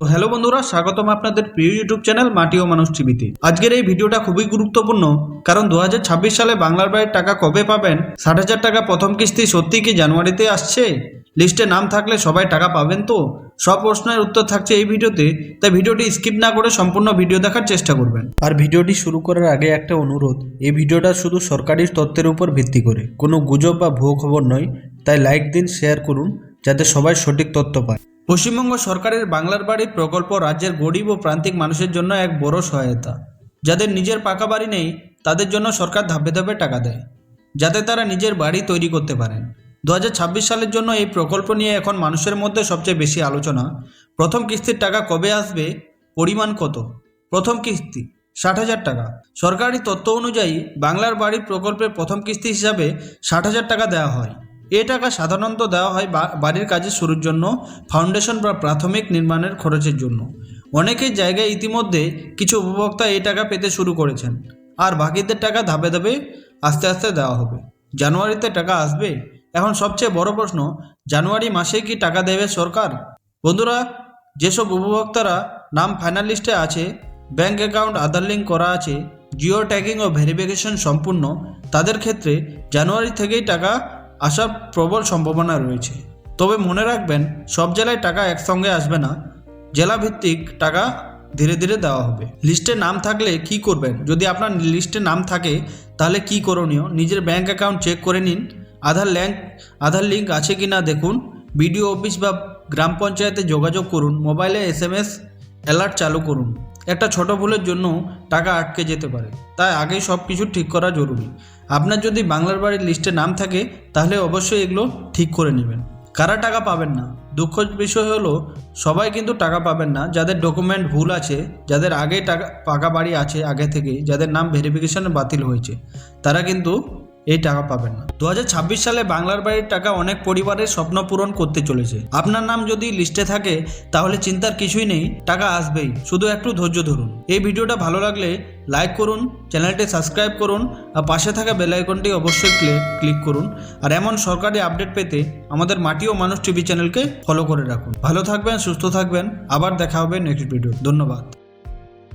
Hello বন্ধুরা, স্বাগতম আপনাদের প্রিয় ইউটিউব চ্যানেল মাটি ও মানুষ টিভিতে। আজকের এই ভিডিওটা খুবই গুরুত্বপূর্ণ, কারণ দু হাজার ছাব্বিশ সালে বাংলার বাড়ির টাকা কবে পাবেন? ষাট হাজার টাকা প্রথম কিস্তি সত্যি কি জানুয়ারিতে আসছে? লিস্টে নাম থাকলে সবাই টাকা পাবেন তো? সব প্রশ্নের উত্তর থাকছে এই ভিডিওতে, তাই ভিডিওটি স্কিপ না করে সম্পূর্ণ ভিডিও দেখার চেষ্টা করবেন। আর ভিডিওটি শুরু করার আগে একটা অনুরোধ, এই ভিডিওটা শুধু সরকারি তথ্যের উপর ভিত্তি করে। কোনো গুজব বা ভুয়ো খবর নয়, তাই লাইক দিন, শেয়ার করুন, যাতে সবাই সঠিক তথ্য পায়। পশ্চিমবঙ্গ সরকারের বাংলার বাড়ি প্রকল্প রাজ্যের গরিব ও প্রান্তিক মানুষের জন্য এক বড় সহায়তা। যাদের নিজের পাকা বাড়ি নেই, তাদের জন্য সরকার ধাপে ধাপে টাকা দেয়, যাতে তারা নিজের বাড়ি তৈরি করতে পারেন। দু হাজার ছাব্বিশ সালের জন্য এই প্রকল্প নিয়ে এখন মানুষের মধ্যে সবচেয়ে বেশি আলোচনা। প্রথম কিস্তির টাকা কবে আসবে, পরিমাণ কত? প্রথম কিস্তি, ষাট হাজার টাকা। সরকারি তথ্য অনুযায়ী বাংলার বাড়ি প্রকল্পের প্রথম কিস্তি হিসাবে ষাট হাজার টাকা দেওয়া হয়। এ টাকা সাধারণত দেওয়া হয় বাড়ির কাজে শুরুর জন্য ফাউন্ডেশন বা প্রাথমিক নির্মাণের খরচের জন্য। অনেকের জায়গায় ইতিমধ্যে কিছু উপভোক্তা এই টাকা পেতে শুরু করেছেন। আর বাকিদের টাকা ধাপে ধাপে আস্তে আস্তে দেওয়া হবে। জানুয়ারিতে টাকা আসবে? এখন সবচেয়ে বড় প্রশ্ন, জানুয়ারি মাসে কি টাকা দেবে সরকার? বন্ধুরা, যেসব উপভোক্তারা নাম ফাইনাল লিস্টে আছে ব্যাংক অ্যাকাউন্ট আধার লিঙ্ক করা আছে জিও ট্যাগিং ও ভেরিফিকেশন সম্পূর্ণ, তাদের ক্ষেত্রে জানুয়ারি থেকেই টাকা আসার প্রবল সম্ভাবনা রয়েছে। তবে মনে রাখবেন, সব জেলায় টাকা একসঙ্গে আসবে না। জেলাভিত্তিক টাকা ধীরে ধীরে দেওয়া হবে। লিস্টে নাম থাকলে কি করবেন? যদি আপনার লিস্টে নাম থাকে, তাহলে কি করণীয়? নিজের ব্যাংক অ্যাকাউন্ট চেক করে নিন। আধার ল্যাঙ্ক আধার লিঙ্ক আছে কি না দেখুন। বিডিও অফিস বা গ্রাম পঞ্চায়েতে যোগাযোগ করুন। মোবাইলে এস এম এস অ্যালার্ট চালু করুন। একটা ছোট ভুলের জন্য টাকা আটকে যেতে পারে। তাই আগেই সব কিছু ঠিক করা জরুরি। আপনার যদি বাংলার বাড়ির লিস্টে নাম থাকে, তাহলে অবশ্যই এগুলো ঠিক করে নেবেন। কারা টাকা পাবেন না? দুঃখের বিষয় হলো, সবাই কিন্তু টাকা পাবেন না। যাদের ডকুমেন্ট ভুল আছে, যাদের আগে টাকা, পাকা বাড়ি আছে আগে থেকে যাদের নাম ভেরিফিকেশনে বাতিল হয়েছে, তারা কিন্তু এই টাকা পাবেন না। দু হাজার ছাব্বিশ সালে বাংলার বাড়ির টাকা অনেক পরিবারের স্বপ্ন পূরণ করতে চলেছে। আপনার নাম যদি লিস্টে থাকে, তাহলে চিন্তার কিছুই নেই, টাকা আসবেই। শুধু একটু ধৈর্য ধরুন। এই ভিডিওটা ভালো লাগলে লাইক করুন, চ্যানেলটি সাবস্ক্রাইব করুন, আর পাশে থাকা বেল আইকনটি অবশ্যই ক্লিক ক্লিক করুন। আর এমন সরকারি আপডেট পেতে আমাদের মাটি ও মানুষ টিভি চ্যানেলকে ফলো করে রাখুন। ভালো থাকবেন, সুস্থ থাকবেন। আবার দেখা হবে নেক্সট ভিডিও। ধন্যবাদ।